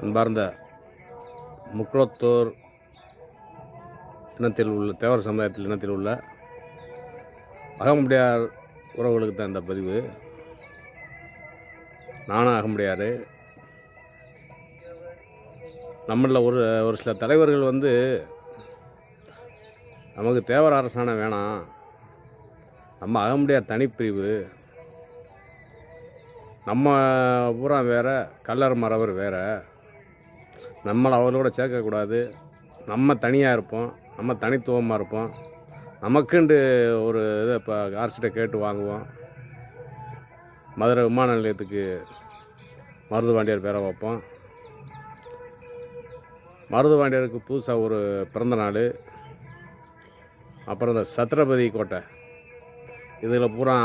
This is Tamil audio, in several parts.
அன்பார்ந்த முக்குளத்தூர் இனத்தில் உள்ள தேவர சமுதாயத்தில் இனத்தில் உள்ள அகமுடையார் உறவுகளுக்கு தான் இந்த பதிவு. நானும் அகமுடையார். நம்மளில் ஒரு ஒரு சில தலைவர்கள் வந்து நமக்கு தேவர அரசாணம் வேணாம். நம்ம அகமுடையார் தனிப்பிரிவு. நம்ம பூரா வேறு கல்லர் மறவர் வேறு. நம்மளை அவர்களோட சேர்க்கக்கூடாது. நம்ம தனியாக இருப்போம். நம்ம தனித்துவமாக இருப்போம். நமக்குண்டு ஒரு இதை இப்போ அரசிட்ட கேட்டு வாங்குவோம். மதுரை விமான நிலையத்துக்கு மருதுபாண்டியர் பேரை வைப்போம். மருதுபாண்டியருக்கு புதுசாக ஒரு பிறந்த நாள். அப்புறம் இந்த சத்ரபதி கோட்டை. இதில் பூரா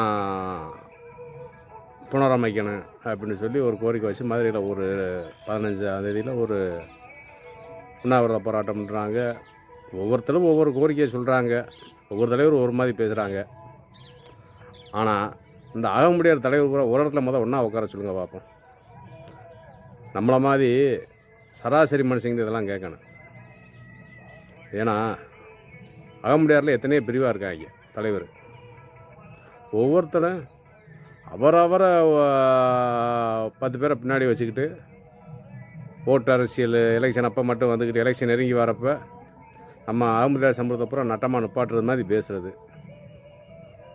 புனரமைக்கணும் அப்படின்னு சொல்லி ஒரு கோரிக்கை வச்சு மதுரையில் ஒரு பதினஞ்சாம் தேதியில் ஒரு உண்ணாவிரத போராட்டம்ன்றாங்க. ஒவ்வொருத்தரும் ஒவ்வொரு கோரிக்கையை சொல்கிறாங்க ஒவ்வொரு தலைவரும் ஒரு மாதிரி பேசுகிறாங்க ஆனால் இந்த அகமுடியார் தலைவர் கூட ஒரு இடத்துல மொதல் ஒன்றா உட்கார சொல்லுங்கள் பார்ப்போம் நம்மளை மாதிரி சராசரி மனுஷங்க இதெல்லாம் கேட்கணும். ஏன்னா அகமுடியாரில் எத்தனையோ பிரிவாக இருக்காங்க தலைவர். ஒவ்வொருத்தரும் அவரவரை பத்து பேரை பின்னாடி வச்சுக்கிட்டு ஓட்டு அரசியல் எலெக்ஷன் அப்போ மட்டும் வந்துக்கிட்டு எலெக்ஷன் நெருங்கி வரப்போ நம்ம அகமுடியார் சம்பளத்தை பூரா நட்டமாக நிப்பாட்டுறது மாதிரி பேசுகிறது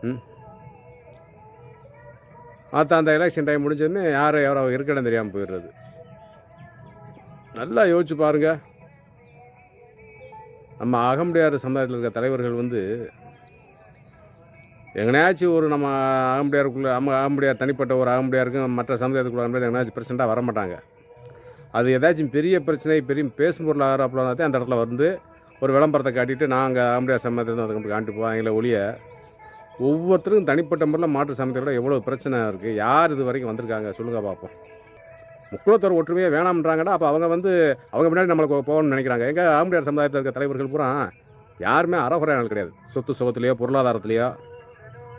ம்? மற்ற அந்த எலெக்ஷன் டைம் முடிஞ்சதுமே யார் யாரோ இருக்கடம் தெரியாமல் போயிடுறது. நல்லா யோசிச்சு பாருங்க. நம்ம அகமுடையார் சமுதாயத்தில் இருக்க தலைவர்கள் வந்து எங்கனையாச்சும் ஒரு நம்ம அகமுடையாருக்குள்ளே அம்ம அகமுடையார் தனிப்பட்ட ஒரு அகமுடையாருக்கும் மற்ற சமுதாயத்துக்குள்ள அகமுடையார் எங்கேயாச்சும் பிரச்சனைட்டாக வர மாட்டாங்க. அது ஏதாச்சும் பெரிய பிரச்சனை பெரிய பேசும் பொருள் ஆகிறப்பல தான் அந்த இடத்துல வந்து ஒரு விளம்பரத்தை காட்டிட்டு நாங்கள் அகமுடையார் சமுதாயத்தில் அதுக்கு காட்டிட்டு போவாங்களே ஒழிய ஒவ்வொருத்தருக்கும் தனிப்பட்ட முறையில் மாற்று சமயத்தோட எவ்வளோ பிரச்சனை இருக்குது யார் இது வரைக்கும் வந்திருக்காங்க சொல்லுங்கள் பார்ப்போம் முக்குளத்தோர் ஒற்றுமையே வேணாம்ன்றாங்கன்னா அப்போ அவங்க வந்து அவங்க முன்னாடி நம்மளுக்கு போகணும்னு நினைக்கிறாங்க. எங்கள் ஆம்படியார் சமுதாயத்தில் இருக்க தலைவர்கள் பூரா யாருமே அறகுறையானல் கிடையாது. சொத்து சுகத்துலேயோ பொருளாதாரத்துலேயோ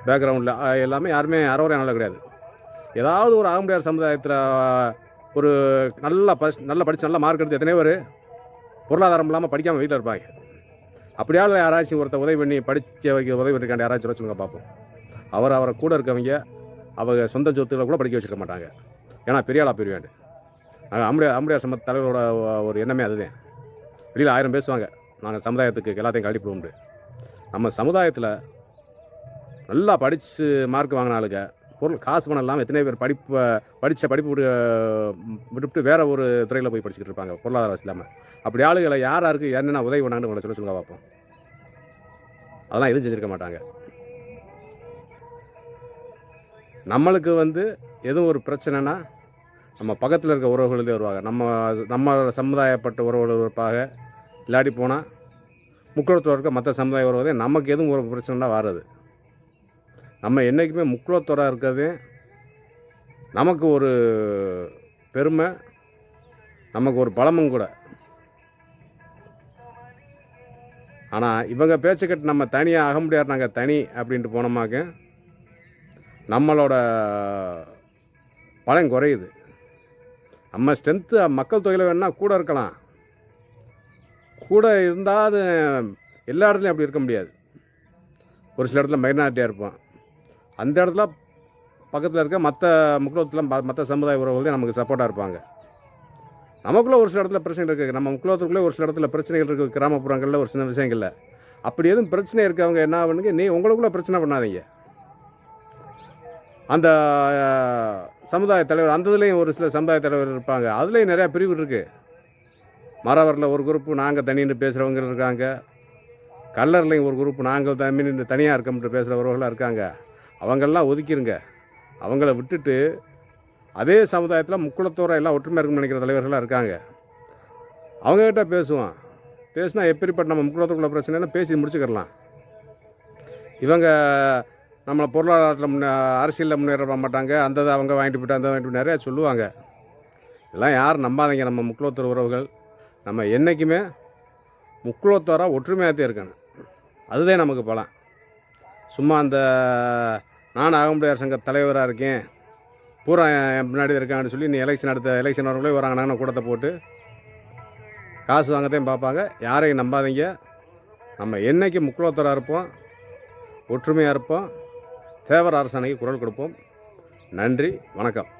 பேக்ரவுண்டில் எல்லாமே யாருமே அறகுறையானல் கிடையாது. ஏதாவது ஒரு ஆம்படியார் சமுதாயத்தில் ஒரு நல்லா பஸ் நல்லா படித்து நல்லா மார்க் எடுத்து எத்தனையோ பேர் பொருளாதாரம் இல்லாமல் படிக்காமல் வீட்டில் இருப்பாங்க. அப்படியால யாராச்சும் ஒருத்தர் உதவி பண்ணி படிச்ச வைக்க உதவி பண்ணிருக்காண்டி யாராச்சும் சொல்ல பார்ப்போம். அவர் அவரை கூட இருக்கவங்க அவங்க சொந்த சொத்துக்களை கூட படிக்க வச்சிருக்க மாட்டாங்க. ஏன்னா பெரிய ஆளாக பெரியவாண்டு நாங்கள் அம்படியார் அம்படியார் சம தலைவரோட ஒரு எண்ணமே அதுதான். வெளியில் ஆயிரம் பேசுவாங்க. நாங்கள் சமுதாயத்துக்கு எல்லாத்தையும் கழிப்பு நம்ம சமுதாயத்தில் நல்லா படித்து மார்க் வாங்கின ஆளுங்க. பொருள் காசு பணம் இல்லாமல் எத்தனை பேர் படிப்பை படித்த படிப்பு விட்டு வேறு ஒரு துறையில் போய் படிச்சுக்கிட்டு இருப்பாங்க பொருளாதார வசதி இல்லாமல் அப்படி ஆளுகளை யார் யாருக்கு என்னென்ன உதவி பண்ணான்னு உங்களை சொல்ல சொல்லுங்க பார்ப்போம். அதெல்லாம் எதுவும் செஞ்சுருக்க மாட்டாங்க. நம்மளுக்கு வந்து எதுவும் ஒரு பிரச்சனைனா நம்ம பக்கத்தில் இருக்க உறவுகளே வருவாங்க. நம்ம நம்ம சமுதாயப்பட்ட உறவுகள் இருப்பாங்க. இல்லாட்டி போனால் முக்கியத்துவம் இருக்க மற்ற சமுதாய உறவுதே நமக்கு எதுவும் ஒரு பிரச்சனைனா வராது. நம்ம என்றைக்குமே முக்குலத்தோராக இருக்கிறதே. நமக்கு ஒரு பெருமை நமக்கு ஒரு பலமும் கூட. ஆனால் இவங்க பேச்சுக்கிட்டு நம்ம தனியாக ஆக முடியாது நாங்கள் தனி அப்படின்ட்டு போனோமாக்க நம்மளோட பலம் குறையுது. நம்ம ஸ்ட்ரென்த்து மக்கள் தொகையில் வேணால் கூட இருக்கலாம். கூட இருந்தால் அது எல்லா இடத்துலையும் அப்படி இருக்க முடியாது. ஒரு சில இடத்துல மைனாரிட்டியாக இருப்போம். அந்த இடத்துல பக்கத்தில் இருக்க மற்ற முக்குலத்தில் மற்ற சமுதாய உறவுகளையும் நமக்கு சப்போர்ட்டாக இருப்பாங்க. நமக்குள்ளே ஒரு சில இடத்துல பிரச்சனை இருக்குது நம்ம முக்கியத்துக்குள்ளே ஒரு சில இடத்துல பிரச்சனைகள் இருக்குது கிராமப்புறங்களில் ஒரு சின்ன விஷயங்களில். அப்படி எதுவும் பிரச்சனை இருக்கவங்க என்ன பண்ணுங்க நீ உங்களுக்குள்ளே பிரச்சனை பண்ணாதீங்க. அந்த சமுதாய தலைவர் அந்த இதுலேயும் ஒரு சில சமுதாய தலைவர் இருப்பாங்க. அதுலேயும் நிறையா பிரிவு இருக்குது மறவரில் ஒரு குரூப்பு நாங்கள் தனின்னு பேசுகிறவங்க இருக்காங்க. கல்லர்லையும் ஒரு குரூப் நாங்கள் தமிழ் தனியாக இருக்கோம்ட்டு பேசுகிறவர்களாக இருக்காங்க. அவங்கெல்லாம் ஒதுக்கிருங்க. அவங்கள விட்டுட்டு அதே சமுதாயத்தில் முக்குளத்தோரை எல்லாம் ஒற்றுமையாக இருக்குன்னு நினைக்கிற தலைவர்களாக இருக்காங்க. அவங்ககிட்ட பேசுவோம். பேசினா எப்படிப்பட்ட நம்ம முக்குளத்துக்குள்ள பிரச்சனைன்னு பேசி முடிச்சுக்கிடலாம் இவங்க நம்மளை பொருளாதாரத்தில் முன்னே அரசியலில் முன்னேற மாட்டாங்க. அந்த இதை அவங்க வாங்கிட்டு போயிட்டு அந்த வாங்கிட்டு நிறையா சொல்லுவாங்க. இதெல்லாம் யாரும் நம்பாதீங்க. நம்ம முக்குளத்தோர் உறவுகள் நம்ம என்றைக்குமே முக்குளத்தோராக ஒற்றுமையாகத்தே இருக்கணும். அதுதான் நமக்கு பலம். சும்மா அந்த நான் அகமுடையார் சங்க தலைவராக இருக்கேன். பூரா என் பின்னாடி இருக்கான்னு சொல்லி நீ எலெக்ஷன் அடுத்த எலெக்ஷன் வரவங்களே வராங்கன்னு கூட்டத்தை போட்டு காசு வாங்கத்தையும் பார்ப்பாங்க. யாரையும் நம்பாதீங்க. நம்ம என்னைக்கு முக்குலத்தராக இருப்போம் ஒற்றுமையாக இருப்போம் தேவர் அரசாணைக்கு குரல் கொடுப்போம். நன்றி வணக்கம்.